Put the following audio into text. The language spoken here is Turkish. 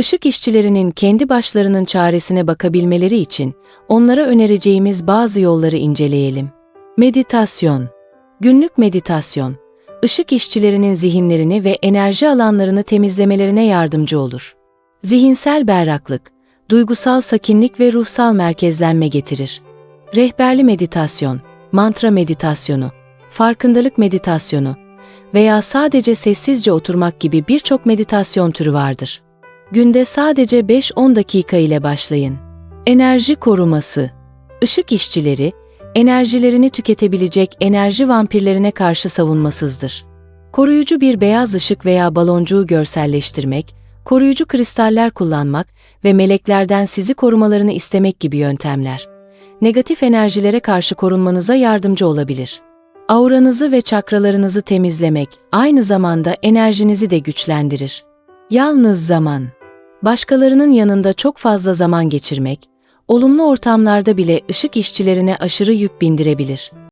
Işık işçilerinin kendi başlarının çaresine bakabilmeleri için onlara önereceğimiz bazı yolları inceleyelim. Meditasyon Günlük meditasyon, ışık işçilerinin zihinlerini ve enerji alanlarını temizlemelerine yardımcı olur. Zihinsel berraklık, duygusal sakinlik ve ruhsal merkezlenme getirir. Rehberli meditasyon, mantra meditasyonu, farkındalık meditasyonu veya sadece sessizce oturmak gibi birçok meditasyon türü vardır. Günde sadece 5-10 dakika ile başlayın. Enerji koruması. Işık işçileri, enerjilerini tüketebilecek enerji vampirlerine karşı savunmasızdır. Koruyucu bir beyaz ışık veya baloncuğu görselleştirmek, koruyucu kristaller kullanmak ve meleklerden sizi korumalarını istemek gibi yöntemler. Negatif enerjilere karşı korunmanıza yardımcı olabilir. Auranızı ve çakralarınızı temizlemek aynı zamanda enerjinizi de güçlendirir. Yalnız zaman. Başkalarının yanında çok fazla zaman geçirmek, olumlu ortamlarda bile ışık işçilerine aşırı yük bindirebilir.